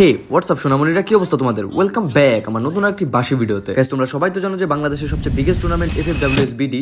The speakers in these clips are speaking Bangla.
হে হোয়াটসঅ্যাপ কি অবস্থা তোমাদের? ওয়েলকাম ব্যাক আমার নতুন একটি বাসি ভিডিওতে। তোমরা সবাই তো জানো যে বাংলাদেশের সবচেয়ে বিগেস্ট টুর্নামেন্ট এফ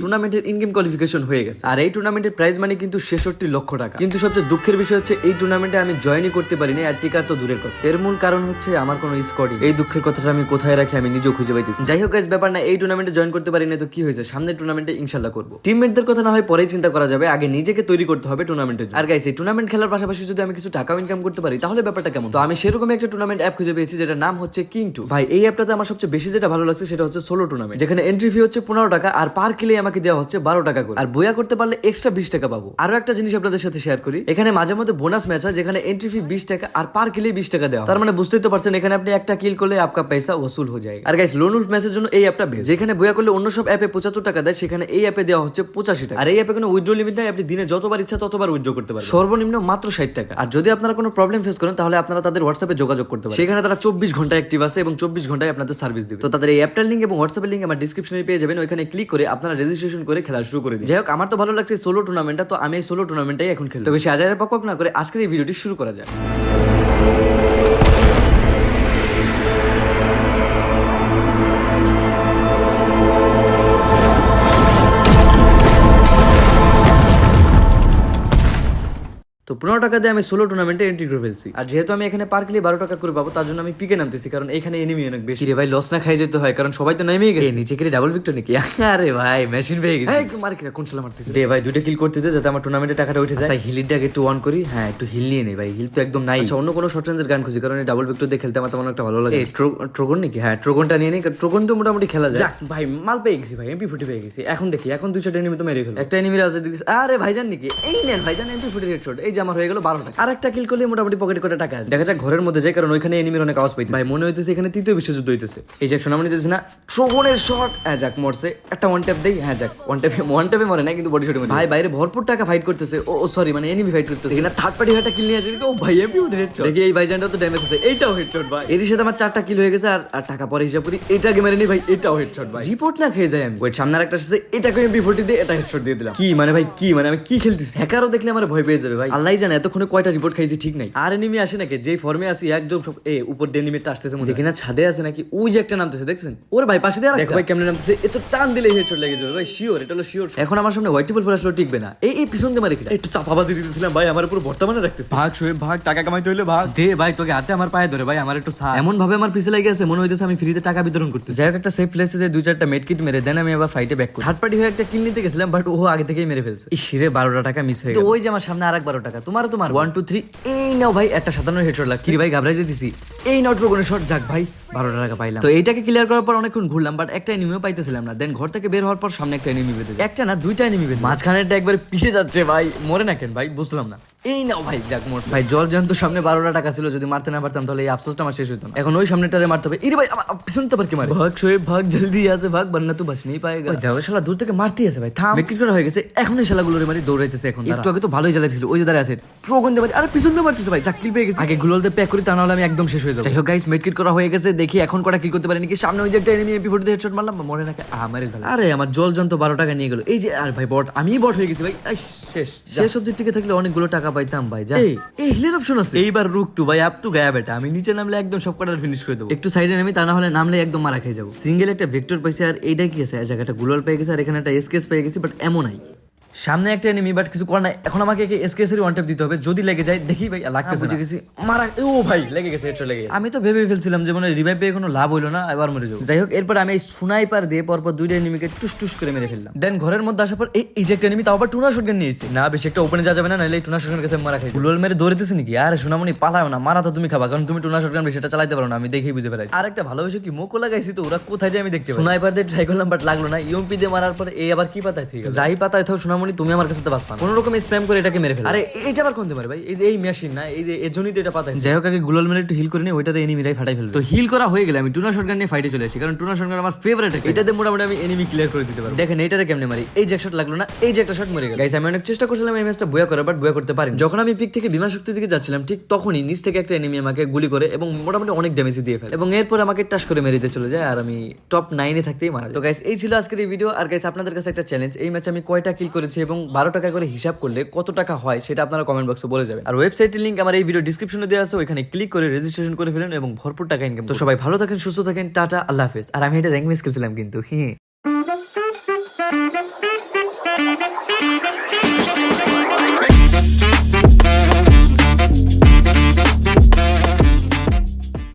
টুর্নামেন্টের ইন গেম কোয়ালিফিকেশন হয়ে গেছে। আর এই টুর্নামেন্টের প্রাইজ কিন্তু ছেষট্টি লক্ষ টাকা। কিন্তু সবচেয়ে দুঃখের বিষয় হচ্ছে, এই টুর্নামেন্টে আমি জয়েনই করতে পারিনি আর টিকার তো দূরের কথা। এর মূল কারণ হচ্ছে, আমার কোনো স্কোয়াডই এই দুঃখের কথাটা আমি কোথায় রাখি আমি নিজেও খুঁজে পাইতেছি যাই হোক ব্যাপার না, এই টুর্নামেন্টে জয়েন করতে পারিনি তো কি হয়েছে? সামনের টুর্নামেন্টে ইনশাল্লাহ করব। টিমমেটদের কথা না হয় পরেই চিন্তা করা যাবে, আগে নিজেকে তৈরি করতে হবে টুর্নামেন্টের আর গাইস এই টুর্নামেন্ট খেলার পাশাপাশি যদি আমি কিছু টাকাও ইনকাম করতে পারি, তাহলে ব্যাপারটা কেমন? তো আমি সেরকম একটা টুর্নামেন্ট অ্যাপ খুঁজে পেয়েছি যেটা নাম হচ্ছে কিং টু ভাই, এই অ্যাপটাতে আমার সবচেয়ে বেশি যেটা ভালো লাগছে সেটা হচ্ছে সোলো টুর্নামেন্ট যেখানে এন্ট্রি ফি হচ্ছে পনেরো টাকা আর পার কিলে আমাকে দেওয়া হচ্ছে বারো টাকা করে। আর বইয়া করতে পারলে এক্সট্রা বিশ টাকা পাবো। আরও একটা জিনিস আপনাদের সাথে শেয়ার করি। এখানে মাঝে মধ্যে বোনাস ম্যাচ হয় যেখানে এন্ট্রি ফি বিশ টাকা আর পার কিলে বিশ টাকা দেওয়া তার মানে বুঝতেই তো পারছেন, এখানে আপনি একটা কিল করলে আপনার পয়সা ওসুল হয়ে যায়। আর গাইস লোন উল্ফ ম্যাচের জন্য এই অ্যাপটা বেশ যেখানে বইয়া করলে অন্য সব অ্যাপে পঁচাত্তর টাকা দেয়, সেখানে এই অ্যাপে দেওয়া হচ্ছে পঁচাশি টাকা। আর এই অ্যাপে কোনো উইথড্র লিমিট নাই, আপনি দিনে যতবার ইচ্ছা ততবার উইথড্র করতে পারেন সর্বনিম্ন মাত্র ষাট টাকা। আর যদি আপনারা কোনো প্রবলেম ফেস করেন, তাহলে আপনারা তাদের হোয়াটসঅ্যাপে যোগাযোগ করতে পারেন সেখানে তারা চব্বিশ ঘণ্টা অ্যাক্টিভ আছে এবং চব্বিশ ঘন্টায় আপনাদের সার্ভিস দিবে। তো তাদের এই অ্যাপটার লিঙ্ক এবং হোয়াটসঅ্যাপের লিঙ্ক আমার ডিসক্রিপশনে পেয়ে যাবেন। ওইখানে ক্লিক করে আপনারা রেজিস্ট্রেশন করে খেলা শুরু করে দিন। যাই হোক আমার তো ভালো লাগছে সোলো টুর্নামেন্টটা তো আমি এই সোলো টুর্নামেন্টটাই এখন খেলি তবে সে আজারের পক্ষ পক না করে আজকের এই ভিডিওটি শুরু করা যায় পনেরো টাকা দিয়ে আমি ষোলো টুর্নামেন্টে এন্ট্রি করে ফেলছি। আর যেহেতু আমি এখানে পার কিলে বারো টাকা করে পাবো তার জন্য আমি পিকে নামতেছি কারণ এখানে এনিমি অনেক বেশি। রে ভাই লস না খাই যেতে হয় কারণ সবাই তো নেমেই গেছে। নিচে কিরে ডাবল ভিক্টর নাকি? আরে ভাই মেশিন পেয়ে গেছে। মার কিরা কোন সালা মারতেছে? দে ভাই দুইটা কিল করতে দে যাতে আমার টুর্নামেন্টে টাকাটা উঠে যায়। হিলিটাকে একটু অন করি। হ্যাঁ একটু হিল নিয়ে নেই ভাই হিল তো একদম নাই। আচ্ছা অন্য কোনো শর্ট রেঞ্জের গান খুঁজি কারণ এই ডাবল ভিক্টর দিয়ে খেলতে আমার তেমন একটা ভালো লাগে। ট্রোগন নাকি? হ্যাঁ ট্রোগনটা নিয়ে নেই ট্রোগন তো মোটামুটি খেলা যায়। যাক ভাই মাল পেয়ে গেছি ভাই এমপি ফুটি পেয়ে গেছি। এখন দেখি এখন দুই চারটা এনিমি তো মেরে ফেলো একটা এনিমির আছে আরে ভাইজান নাকি? এই নেন ভাইজান এমপি ফুটি হেডশট এই যে আমার হয়ে গেল বারো টাকা। আর একটা কিল করলে মোটামুটি পকেটে করে টাকা দেখা যাক ঘরের মধ্যে যাই কারণ ওইখানে এনিমির অনেক আওয়াজ পাইতে ভাই মনে হইতেছে এখানে তৃতীয় বিশ্বযুদ্ধ হইতেছে। এই যে সোনামণি দিতেছে না ট্রোগনের শট হ্যাঁ যাক মরছে। একটা ওয়ান ট্যাপ দেই হ্যাঁ যাক ওয়ান ট্যাপে ওয়ান ট্যাপে মরে না কিন্তু বডি শটে ভাই বাইরে ভরপুর টাকা ফাইট করতেছে। ও সরি মানে এনিমি ফাইট করতেছে। এখানে থার্ড পার্টি একটা কিল নিয়ে আছে ও ভাই হেডশট দেখি এই ভাইজানটা তো ড্যামেজ আছে এইটাও হেডশট ভাই। এর সাথে আমার চারটা কিল হয়ে গেছে আর আর টাকা পরে হিসাব করি এটাকে মেরে নি ভাই এটাও হেডশট ভাই। রিপোর্ট না খেয়ে যায় আমি। ওই সামনে একটা আছে এটাকে এমপি ফুটি দিয়ে এটা হেডশট দিয়ে দিলাম। কি মানে ভাই কি মানে আমি কি খেলতেছি? হ্যাকারও দেখলে আমার ভয় পেয়ে যাবে ভাই। আল্লাহ জানে এতক্ষণে কয়টা রিপোর্ট খাইছি ঠিক নাই। আর এনিমি আসে নাকি? যেই ফর্মে আসি একদম সব এ উপর দিয়ে এনিমিটা আসতেছে মনে দেখি না ছাদে আছে নাকি? ওই যে একটা নামতেছে দেখছেন? ওর ভাই পাশে দিয়ে দেখো ভাই কেমনে নামতেছে। এত টান দিলে হেডশট লেগে যাবে। ভাই শিওর এটা হলো শিওর এখন আমার সামনে হোয়াইট টেবল আসলে টিকবে না। এই এই পিছন দিয়ে মারি কিনা? একটু চাপাবাজি দিতেছিলাম ভাই আমার উপর বর্তমানে রাখতেছে। ভাগ শোয়ে ভাগ টাকা কামাইতে হইলে ভাগ। দে ভাই তোকে হাতে আমার পায়ে ধরে ভাই আমার একটু সাথ। এমন ভাবে আমার পিছে লেগে আছে মনে হইতেছে আমি ফ্রিতে টাকা বিতরণ করতে যাই হোক একটা সেফ প্লেসে যে দুই চারটা মেড কিট মেরে দেন আমি আবার ফাইটে ব্যাক করি। থার্ড পার্টি হয়ে একটা কিল নিতে গেছিলাম বাট ও আগে থেকেই মেরে ফেলছে। ইস রে বারোটা টাকা মিস হয়ে গেল। ওই যে আমার সামনে আর এক বারো টাকা। তোমারও তোমার ওয়ান টু থ্রি এই নাও ভাই একটা সাতান্ন হেডশট লাগছে। কি ভাই ঘাবড়াই যেতেছি এই নাও ট্রোগনের শট যাক ভাই। বারোটা টাকা পাইলাম। তো এইটাকে ক্লিয়ার করার পর অনেকক্ষণ ঘুরলাম বাট একটা এনিমিও পাইতেছিলাম না। দেন ঘর থেকে বের হওয়ার পর সামনে একটা এনিমি বেঁধে একটা না দুইটা এনিমি বেঁধে মাঝখানেরটা একবার পিছে যাচ্ছে ভাই। মরে না কেন ভাই? বুঝলাম না। এই নাও ভাই যাক মোর ভাই জল সামনে বারোটা টাকা ছিল যদি মারতে না পারতাম তাহলে এই আফসোসটা আমার শেষ হতো না। এখন ওই সামনেটারে মারতে হবে। ইরে ভাই পিছন তো মারে? ভাগ শোয়ে ভাগ জলদি ভাগ বন্না তো বাস নেই দেখো শালা দূর থেকে মারতেই আছে ভাই। থাম। করা হয়ে গেছে। এখন এই শালাগুলো রে মারি দৌড়াইতেছে এখন একটু আগে তো ভালোই জ্বালাইছিল ওই যে দাঁড়ায় আছে। আরে পিছন মারতেছে ভাই। চাকরি পেয়ে গেছে। আগে গুলোল দিয়ে প্যাক করি তা নাহলে আমি একদম শেষ হয়ে যাব। যাই হোক গাইস মেডকিট করা হয়ে গেছে। দেখি এখন কটা কিল করতে পারি নাকি সামনে ওই যে একটা এনিমি এমপি ফোর্টি হেডশট মারলাম মরে নাকি? আমারে ভালো আরে আমার জল যন্ত্র বারো টাকা নিয়ে গেল। এই যে আর ভাই বট আমি বট হয়ে গেছি ভাই। শেষ শেষ অব্দি টিকে থাকলে অনেকগুলো টাকা পাইতাম ভাই যা। এই হিলের অপশন আছে। এইবার রুক তু ভাই আপ তু গায়া বেটা। আমি নিচে নামলে একদম সব কটার ফিনিশ করে দেবো। একটু সাইডে নামি তা না হলে নামলে একদম মারা খেয়ে যাব। সিঙ্গেল একটা ভেক্টর পাইছে আর এইটা কি আছে? এই জায়গাটা গুলাল পেয়ে গেছে আর এখানে একটা এসকেস পেয়ে গেছি বাট এমন নাই সামনে একটা এনিমি বাট কিছু করার নাই। এখন আমাকে এসকেএস এর ওয়ান ট্যাপ দিতে হবে। যদি লেগে যায় দেখি ভাই লাগতে বুঝে গেছি। মারা ও ভাই লেগে গেছে হেডশট লেগে আমি তো ভেবে ফেলছিলাম যে মানে রিভাইভ পেয়ে কোনো লাভ হইল না এবার মরে যাব। যাই হোক এরপর আমি এই সুনাইপার দিয়ে পরপর দুইটা এনিমিকে টুস টুস করে মেরে ফেললাম। দেন ঘরের মধ্যে আসার পর এই যে একটা এনিমি তাও আবার টুনা শটগান নিয়েছে না বেশি একটা ওপেনে যা যাবে না নাহলে এই টুনা শটগান কাছে মারা খাই গুলোল মেরে দৌড়েতেছে নাকি? আরে সোনামণি পালাও না মারা তো তুমি খাবা কারণ তুমি টুনা শটগান বেশি এটা চালাতে পারো না আমি দেখেই বুঝে পেরেছি আর একটা ভালো বিষয় কি মোকো লাগাইছি তো ওরা কোথায় যায় আমি দেখতে সুনাইপার দিয়ে ট্রাই করলাম বাট লাগল না। ইউএমপি দিয়ে মারার পর এই আবার কি পাতায় ঠিক যাই পাতায় থাও সোনামণি তুমি আমার কাছে তো বাস কোন রকম স্প্যাম করে এটাকে মেরে ফেলে আরে এটা আবার কোন পারে ভাই? এই যে এই মেশিন না এই যে এর জন্যই তো এটা পাতায় যাই হোক আগে গুলাল মেরে একটু হিল করে নিয়ে ওইটাতে এনিমিরাই ফাটাই ফেলল তো হিল করা হয়ে গেলে আমি টুনা শটগান নিয়ে ফাইটে চলে আসি কারণ টুনা শটগান আমার ফেভারিট এটাতে মোটামুটি আমি এনিমি ক্লিয়ার করে দিতে পারব। দেখেন এটারে কেমনে মারি? এই যে শট লাগল না এই যে একটা শট মরে গেল। গাইস আমি অনেক চেষ্টা করছিলাম এই ম্যাচটা বয়া করার বাট বয়া করতে পারি যখন আমি পিক থেকে বিমান শক্তি দিকে যাচ্ছিলাম ঠিক তখনই নিচ থেকে একটা এনিমি আমাকে গুলি করে এবং মোটামুটি অনেক ড্যামেজ দিয়ে ফেলে। এবং এরপর আমাকে টাস করে মেরে দিতে চলে যায় আর আমি টপ নাইনে থাকতেই মারা। তো গাইস এই ছিল আজকের এই ভিডিও আর গাইস আপনাদের কাছে একটা চ্যালেঞ্জ এই ম্যাচে আমি কয়টা কিল করেছি করেছি এবং বারো টাকা করে হিসাব করলে কত টাকা হয় সেটা আপনারা কমেন্ট বক্সে বলে যাবেন। আর ওয়েবসাইটের লিঙ্ক আমার এই ভিডিও ডিসক্রিপশনে দেওয়া আছে, ওইখানে ক্লিক করে রেজিস্ট্রেশন করে ফেলেন এবং ভরপুর টাকা ইনকাম তো সবাই ভালো থাকেন, সুস্থ থাকেন, টাটা, আল্লাহ হাফেজ। আর আমি এটা র্যাঙ্ক মিস খেলছিলাম কিন্তু হ্যাঁ